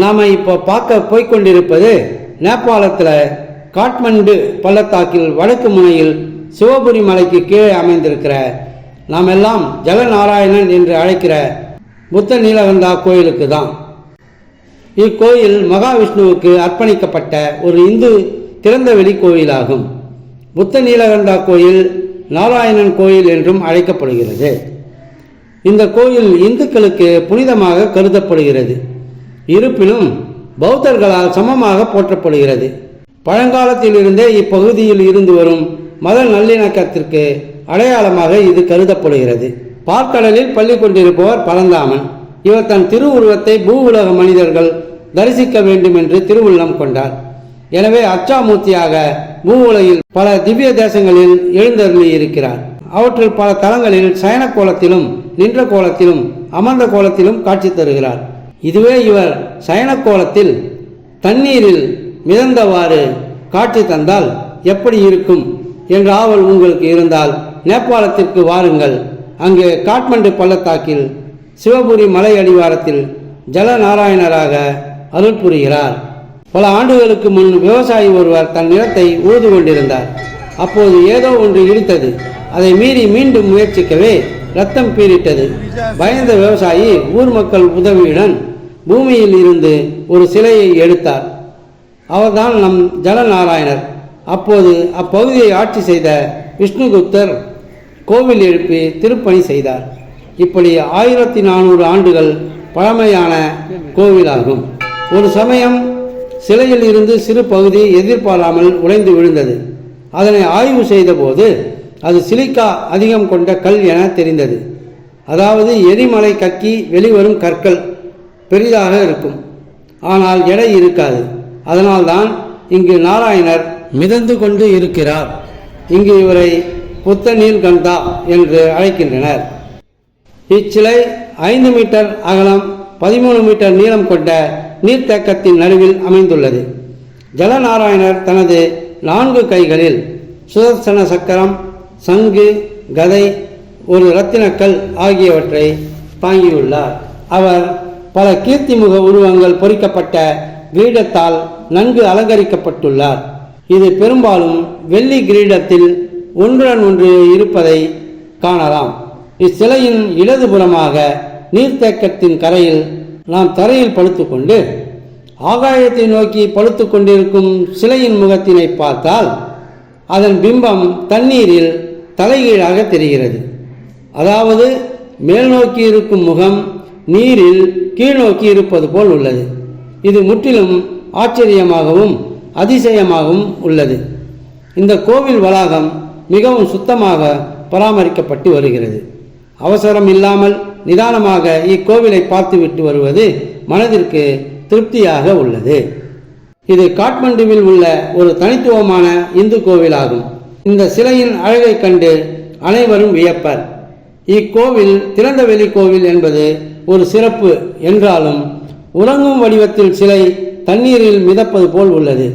நாம் இப்போ பார்க்க போய்க்கொண்டிருப்பது நேபாளத்தில் காட்மண்டு பள்ளத்தாக்கில் வடக்கு முனையில் சிவபுரி மலைக்கு கீழே அமைந்திருக்கிற நாம் எல்லாம் ஜெகநாராயணன் என்று அழைக்கிற புத்த நீலகந்தா கோயிலுக்கு தான். இக்கோயில் மகாவிஷ்ணுவுக்கு அர்ப்பணிக்கப்பட்ட ஒரு இந்து திறந்தவெளி கோயிலாகும். புத்த நீலகந்தா கோயில் நாராயணன் கோயில் என்றும் அழைக்கப்படுகிறது. இந்த கோயில் இந்துக்களுக்கு புனிதமாக கருதப்படுகிறது. இருப்பினும் பௌத்தர்களால் சமமாக போற்றப்படுகிறது. பழங்காலத்திலிருந்தே இப்பகுதியில் இருந்து வரும் மத நல்லிணக்கத்திற்கு அடையாளமாக இது கருதப்படுகிறது. பார்க்கடலில் பள்ளி கொண்டிருப்பவர் பரந்தாமன் இவர் தன் திருவுருவத்தை பூவுலக மனிதர்கள் தரிசிக்க வேண்டும் என்று திருவுள்ளம் கொண்டார். எனவே அச்சாமூர்த்தியாக பூவுலகில் பல திவ்ய தேசங்களில் எழுந்தருளி இருக்கிறார். அவற்றில் பல தலங்களில் சயன கோலத்திலும் நின்ற கோலத்திலும் அமர்ந்த கோலத்திலும் காட்சி தருகிறார். இதுவே இவர் சயனக்கோலத்தில் தண்ணீரில் மிதந்தவாறு காட்சி தந்தால் எப்படி இருக்கும் என்ற ஆவல் உங்களுக்கு இருந்தால் நேபாளத்திற்கு வாருங்கள். அங்கே காட்மண்டு பள்ளத்தாக்கில் சிவபுரி மலை அடிவாரத்தில் ஜலநாராயணராக அருள் புரிகிறார். பல ஆண்டுகளுக்கு முன் விவசாயி ஒருவர் தன் நிலத்தை உழுது கொண்டிருந்தார். அப்போது ஏதோ ஒன்று இடித்தது. அதை மீறி மீண்டும் முயற்சிக்கவே ரத்தம் பீரிட்டது பயந்த விவசாயி ஊர் மக்கள் உதவியுடன் பூமியில் இருந்து ஒரு சிலையை எடுத்தார். அவர்தான் நம் ஜலநாராயணர். அப்போது அப்பகுதியை ஆட்சி செய்த விஷ்ணுகுப்தர் கோவில் எழுப்பி திருப்பணி செய்தார். இப்படி ஆயிரத்தி நானூறு ஆண்டுகள் பழமையான கோவிலாகும். ஒரு சமயம் சிலையில் இருந்து சிறு பகுதி எதிர்பாராமல் உடைந்து விழுந்தது. அதனை ஆய்வு செய்தபோது அது சிலிக்கா அதிகம் கொண்ட கல் என தெரிந்தது. அதாவது எரிமலை கக்கி வெளிவரும் கற்கள் பெரிதாக இருக்கும். ஆனால் எடை இருக்காது. அதனால்தான் இங்கு நாராயணர் மிதந்து கொண்டு இருக்கிறார். இங்கு இவரை புத்த நீல்கந்தா என்று அழைக்கின்றனர். இச்சிலை ஐந்து மீட்டர் அகலம் பதிமூணு மீட்டர் நீளம் கொண்ட நீர்த்தேக்கத்தின் நடுவில் அமைந்துள்ளது. ஜலநாராயணர் தனது நான்கு கைகளில் சுதர்சன சக்கரம் சங்கு கதை ஒரு ரத்தினக்கல் ஆகியவற்றை தாங்கியுள்ளார். அவர் பல கீர்த்திமுக உருவங்கள் பொறிக்கப்பட்ட கிரீடத்தால் நன்கு அலங்கரிக்கப்பட்டுள்ளார். இது பெரும்பாலும் வெள்ளி கிரீடத்தில் ஒன்றுடன் ஒன்று இருப்பதை காணலாம். இச்சிலையின் இடதுபுறமாக நீர்த்தேக்கத்தின் கரையில் நாம் தரையில் படுத்துக்கொண்டு ஆகாயத்தை நோக்கி படுத்து கொண்டிருக்கும் சிலையின் முகத்தினை பார்த்தால் அதன் பிம்பம் தண்ணீரில் தலைகீழாக தெரிகிறது. அதாவது மேல் நோக்கி இருக்கும் முகம் நீரில் கீழ்நோக்கி இருப்பது போல் உள்ளது. இது முற்றிலும் ஆச்சரியமாகவும் அதிசயமாகவும் உள்ளது. இந்த கோவில் வளாகம் மிகவும் சுத்தமாக பராமரிக்கப்பட்டு வருகிறது. அவசரம் இல்லாமல் நிதானமாக இக்கோவிலை பார்த்துவிட்டு வருவது மனதிற்கு திருப்தியாக உள்ளது. இது காட்மண்டுவில் உள்ள ஒரு தனித்துவமான இந்து கோவிலாகும். இந்த சிலையின் அழகைக் கண்டு அனைவரும் வியப்பர். இக்கோவில் திறந்தவெளி கோவில் என்பது ஒரு சிறப்பு என்றாலும் உறங்கும் வடிவத்தில் சிலை தண்ணீரில் மிதப்பது போல் உள்ளது.